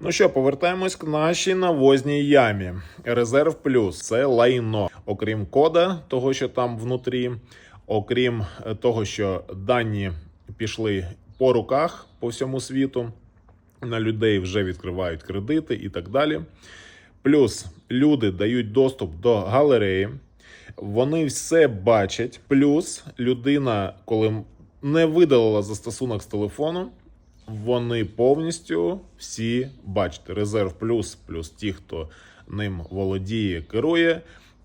Ну що, повертаємось к нашій навозній ямі. Резерв плюс це лайно. Окрім кода, того, що там внутрі, окрім е, того, що дані пішли по руках по всьому світу, на людей вже відкривають кредити і так далі. Плюс люди дають доступ до галереї, вони все бачать. Плюс людина, коли не видалила застосунок з телефону, вони повністю всі бачите. Резерв плюс, плюс ті, хто ним володіє, керує,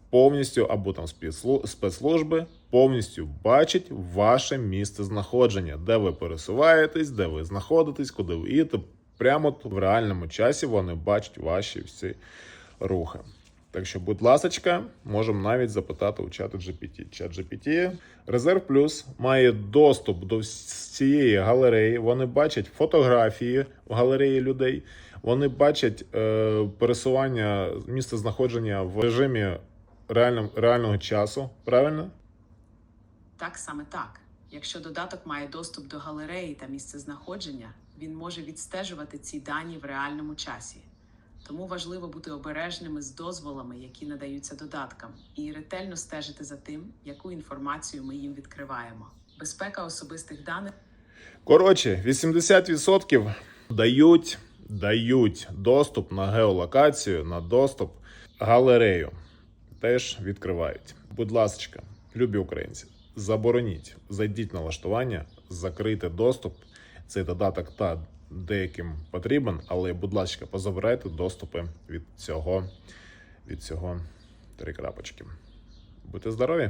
повністю або там спецслу- спецслужби повністю бачать ваше місце знаходження, де ви пересуваєтесь, де ви знаходитесь, куди ви їдете. Прямо в реальному часі вони бачать ваші всі рухи. Так що, будь ласочка, можемо навіть запитати у чату GPT. Чат GPT Резерв Плюс має доступ до всієї галереї. Вони бачать фотографії в галереї людей. Вони бачать е, пересування місця знаходження в режимі реальном, реального часу. Правильно? Так саме так. Якщо додаток має доступ до галереї та місцезнаходження, він може відстежувати ці дані в реальному часі. Тому важливо бути обережними з дозволами, які надаються додаткам, і ретельно стежити за тим, яку інформацію ми їм відкриваємо. Безпека особистих даних Коротше, 80% дають, дають доступ на геолокацію, на доступ галерею. Теж відкривають. Будь ласка, любі українці, забороніть, зайдіть на налаштування, закрийте доступ. Цей додаток та деяким потрібен, але, будь ласка, позабирайте доступи від цього, від цього три крапочки. Будьте здорові!